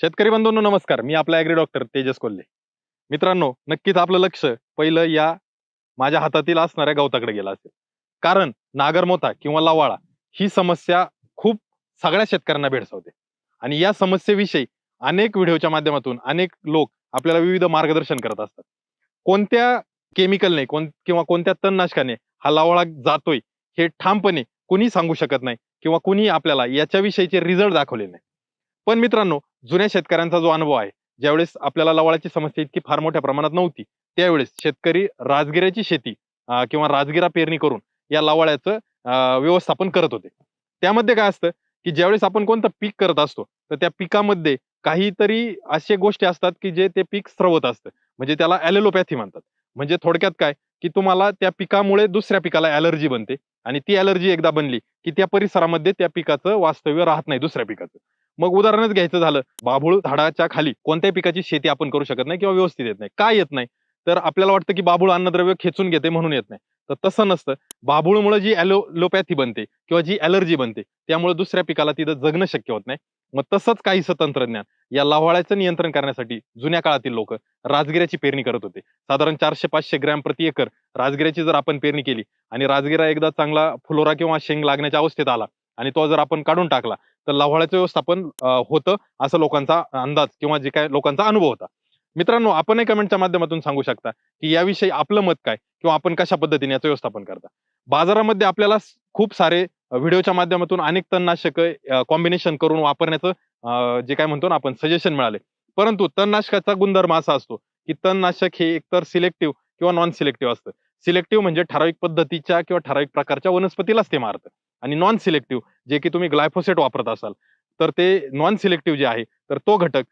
शेतकरी बंधूंनो नमस्कार. मी आपला ॲग्री डॉक्टर तेजस कोल्हे. मित्रांनो नक्कीच आपलं लक्ष पहिलं या माझ्या हातातील असणाऱ्या गवताकडे गेलं असेल. कारण नागरमोथा किंवा लावाळा ही समस्या खूप सगळ्या शेतकऱ्यांना भेडसावते. आणि या समस्येविषयी अनेक व्हिडिओच्या माध्यमातून अनेक लोक आपल्याला विविध मार्गदर्शन करत असतात. कोणत्या केमिकलने कोण किंवा कोणत्या तणनाशकाने हा लावाळा जातोय हे ठामपणे कुणी सांगू शकत नाही किंवा कुणी आपल्याला याच्याविषयीचे रिझल्ट दाखवले नाही. पण मित्रांनो जुन्या शेतकऱ्यांचा जो अनुभव आहे ज्यावेळेस आपल्याला लवाळाची समस्या इतकी फार मोठ्या प्रमाणात नव्हती त्यावेळेस शेतकरी राजगिऱ्याची शेती किंवा राजगिरा पेरणी करून या लवाळ्याचं व्यवस्थापन करत होते. त्यामध्ये काय असतं की ज्यावेळेस आपण कोणतं पीक करत असतो तर त्या पिकामध्ये काहीतरी अशा गोष्टी असतात की जे ते पीक स्रवत असतं. म्हणजे त्याला ॲलेलोपॅथी म्हणतात. म्हणजे थोडक्यात काय की तुम्हाला त्या पिकामुळे दुसऱ्या पिकाला ॲलर्जी बनते आणि ती अलर्जी एकदा बनली की त्या परिसरामध्ये त्या पिकाचं वास्तव्य राहत नाही दुसऱ्या पिकाचं. मग उदाहरणच घ्यायचं झालं. बाभूळ झाडाच्या खाली कोणत्याही पिकाची शेती आपण करू शकत नाही किंवा व्यवस्थित येत नाही. काय येत नाही? तर आपल्याला वाटतं की बाभूळ अन्नद्रव्य खेचून घेते म्हणून येत नाही. तर तसं नसतं. बाबूळमुळे जी ॲलोलोपॅथी बनते किंवा जी ॲलर्जी बनते त्यामुळे दुसऱ्या पिकाला तिथं जगणं शक्य होत नाही. मग तसंच काहीसं तंत्रज्ञान या लाव्हाळ्याचं नियंत्रण करण्यासाठी जुन्या काळातील लोक राजगिऱ्याची पेरणी करत होते. साधारण चारशे पाचशे ग्रॅम प्रति एकर राजगिऱ्याची जर आपण पेरणी केली आणि राजगिरा एकदा चांगला फुलोरा किंवा शेंग लागण्याच्या अवस्थेत आला आणि तो जर आपण काढून टाकला तर लाव्हाळ्याचं व्यवस्थापन होतं असं लोकांचा अंदाज किंवा जे काय लोकांचा अनुभव होता. मित्रांनो आपणही कमेंटच्या माध्यमातून सांगू शकता की याविषयी आपलं मत काय किंवा आपण कशा पद्धतीने याचं व्यवस्थापन करता. बाजारामध्ये आपल्याला खूप सारे व्हिडिओच्या माध्यमातून अनेक तणनाशक कॉम्बिनेशन करून वापरण्याचं जे काय म्हणतो ना आपण सजेशन मिळाले. परंतु तणनाशकाचा गुणधर्म असा असतो की तणनाशक हे एकतर सिलेक्टिव्ह किंवा नॉन सिलेक्टिव्ह असतं. सिलेक्टिव्ह म्हणजे ठराविक पद्धतीच्या किंवा ठराविक प्रकारच्या वनस्पतीलाच ते मारतं. आणि नॉन सिलेक्टिव्ह जे की तुम्ही ग्लायफोसेट वापरत असाल तर ते नॉन सिलेक्टिव्ह जे आहे तर तो घटक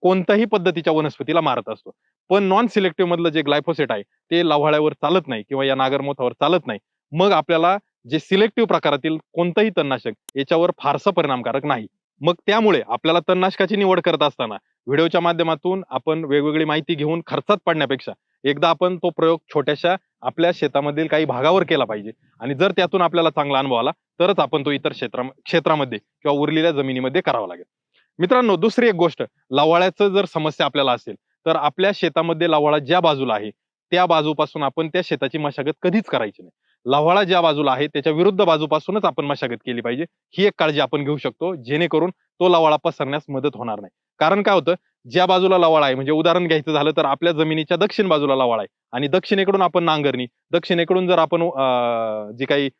कोणत्याही पद्धतीच्या वनस्पतीला मारत असतो. पण नॉन सिलेक्टिव्ह मधलं जे ग्लायफोसेट आहे ते लव्हाळ्यावर चालत नाही किंवा या नागरमोथावर चालत नाही. मग आपल्याला जे सिलेक्टिव्ह प्रकारातील कोणतंही तणनाशक याच्यावर फारसं परिणामकारक नाही. मग त्यामुळे आपल्याला तणनाशकाची निवड करत असताना व्हिडिओच्या माध्यमातून आपण वेगवेगळी माहिती घेऊन खर्चात पडण्यापेक्षा एकदा आपण तो प्रयोग छोट्याशा आपल्या शेतामधील काही भागावर केला पाहिजे. आणि जर त्यातून आपल्याला चांगला अनुभव आला तरच आपण तो इतर क्षेत्रा क्षेत्रामध्ये किंवा उरलेल्या जमिनीमध्ये करावा लागेल. मित्रांनो दुसरी एक गोष्ट लवाळ्याचं जर समस्या आपल्याला असेल तर आपल्या शेतामध्ये लवाळा ज्या बाजूला आहे त्या बाजूपासून आपण त्या शेताची मशागत कधीच करायची नाही. लव्हाळा ज्या बाजूला आहे त्याच्या विरुद्ध बाजूपासूनच आपण मशागत केली पाहिजे. ही एक काळजी आपण घेऊ शकतो जेणेकरून तो लवाळा पसरण्यास मदत होणार नाही. कारण काय होतं ज्या बाजूला लवाळा आहे म्हणजे उदाहरण घ्यायचं झालं तर आपल्या जमिनीच्या दक्षिण बाजूला लवाळा आहे आणि दक्षिणेकडून आपण नांगरणी दक्षिणेकडून जर आपण जी काही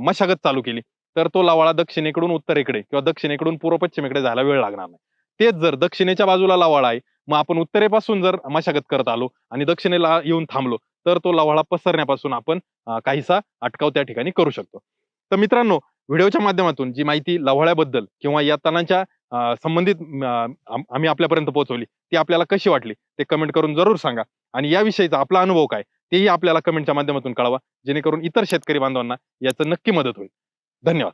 मशागत चालू केली तर तो लावाळा दक्षिणेकडून उत्तरेकडे किंवा दक्षिणेकडून पूर्व पश्चिमेकडे जायला वेळ लागणार नाही. तेच जर दक्षिणेच्या बाजूला लावाळा आहे मग आपण उत्तरेपासून जर मशागत करत आलो आणि दक्षिणेला येऊन थांबलो तर तो लवाळा पसरण्यापासून आपण काहीसा अटकाव त्या ठिकाणी करू शकतो. तर मित्रांनो व्हिडिओच्या माध्यमातून जी माहिती लव्हाळ्याबद्दल किंवा या तणांच्या संबंधित आम्ही आपल्यापर्यंत पोहोचवली ती आपल्याला कशी वाटली ते कमेंट करून जरूर सांगा. आणि याविषयीचा आपला अनुभव काय तेही आपल्याला कमेंटच्या माध्यमातून कळवा जेणेकरून इतर शेतकरी बांधवांना याचं नक्की मदत होईल. धन्यवाद